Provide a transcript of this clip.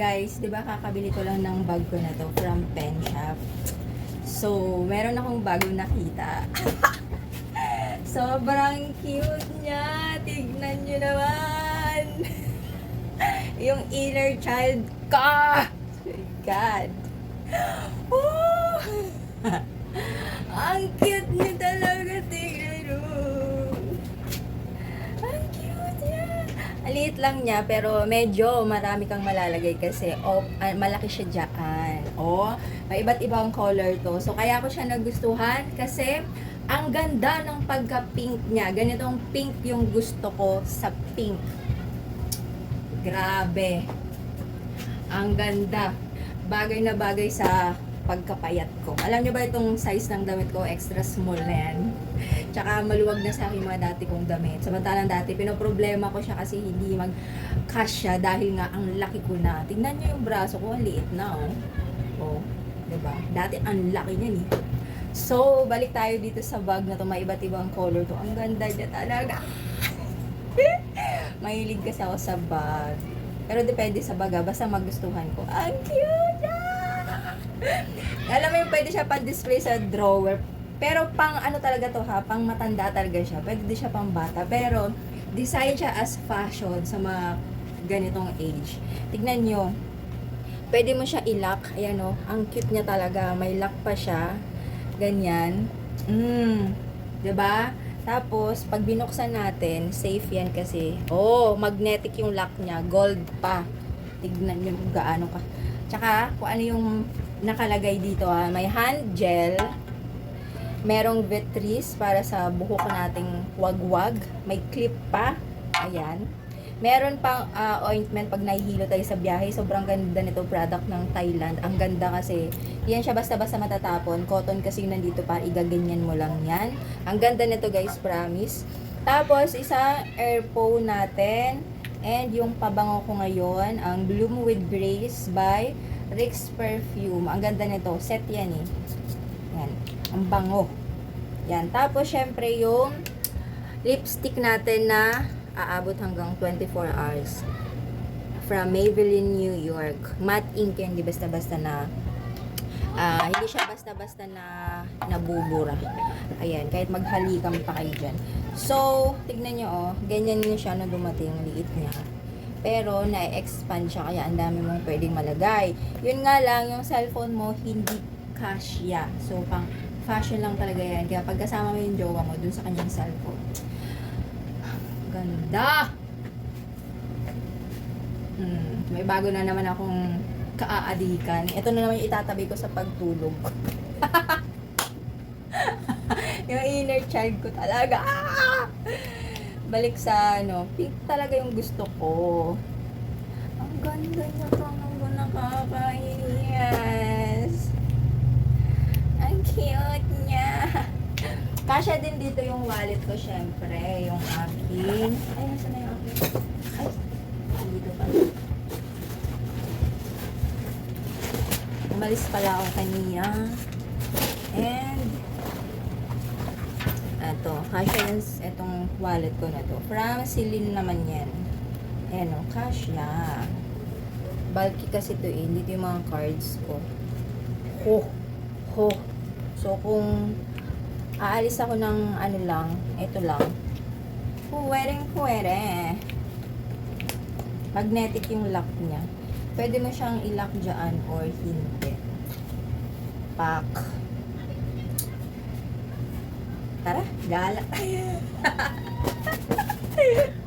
Guys, di ba kakabili ko lang ng bag ko na to from Pen Shop. So, meron akong bagong nakita. Sobrang cute niya. Tignan nyo naman. Yung inner child ka. God. Ang cute niya talaga. Lang niya, pero medyo marami kang malalagay kasi oh, ah, malaki siya dyan. Oh, may iba't ibang color to. So, kaya ko siya nagustuhan kasi ang ganda ng pagka-pink niya. Ganitong pink yung gusto ko sa pink. Grabe. Ang ganda. Bagay na bagay sa pagkapayat ko. Alam niyo ba itong size ng damit ko? Extra small na yan. Tsaka maluwag na sa akin mga dati kong damit. Samantalang dati, pinoproblema ko siya kasi hindi mag-cash siya dahil nga ang laki ko na. Tingnan niyo yung braso ko, ang liit na oh. Oh, 'di ba? Dati ang laki niya eh. So, balik tayo dito sa bag na to. May iba't ibang color to. Ang ganda niya talaga. Mahilig kasi ako sa bag. Pero depende sa baga. Basta magustuhan ko. Ang cute! Ah! Alam mo yung pwede siya pang-display sa drawer. Pero pang ano talaga to ha, pang matanda talaga siya. Pwede din siya pang bata. Pero design siya as fashion sa mga ganitong age. Tignan nyo. Pwede mo siya i-lock. Ayan o. Ang cute niya talaga. May lock pa siya. Ganyan. Mm. ba? Tapos, pag binuksan natin, safe yan kasi. Oh, magnetic yung lock niya. Gold pa. Tignan nyo kung gaano ka. Tsaka, kung ano yung nakalagay dito ha. May hand gel. Merong vitris para sa buhok nating wagwag. May clip pa. Ayan. Meron pang ah, ointment pag nahihilo tayo sa biyahe. Sobrang ganda nito product ng Thailand. Ang ganda kasi. Yan siya basta-basta matatapon. Cotton kasi nandito para igaganyan mo lang yan. Ang ganda nito guys, promise. Tapos, isa airpo natin. And yung pabango ko ngayon, ang Bloom with Grace by Rix Perfume. Ang ganda nito. Set yan eh. Yan. Ang bango. Yan. Tapos, syempre, yung lipstick natin na aabot hanggang 24 hours. From Maybelline, New York. Matte ink yan. Di basta-basta na ah, hindi siya basta-basta na nabubura. Ayan. Kahit maghalikan pa kayo dyan. So, tignan nyo oh. Ganyan yun siya nung dumating. Liit niya pero na-expand siya kaya ang dami mong pwedeng malagay. Yun nga lang, yung cellphone mo hindi kasya. So, pang fashion lang talaga yan. Kaya pagkasama mo yung jowa mo dun sa kanyang cellphone. Ganda! Hmm, may bago na naman akong kaaadikan. Ito na naman yung itatabi ko sa pagtulog. yung inner child ko talaga. Ah! Balik sa ano, pink talaga yung gusto ko. Ang ganda niya to. Ang ganda nakakainis. Ang cute niya. Kasya din dito yung wallet ko, syempre. Yung aking... Ay, nasa na yung aking? Ay, dito pa. Umalis pala ako kanina. And, eto, kasya yung etong wallet ko na to. From Celine naman yan. Ayan o, kasya. Bulky kasi to eh. Dito yung mga cards ko. Ho! Ho! So, kung aalis ako ng ano lang, ito lang. Puwereng puwere. Magnetic yung lock niya. Pwede mo siyang i-lock dyan or hindi. Pak. Tara, gala tayo.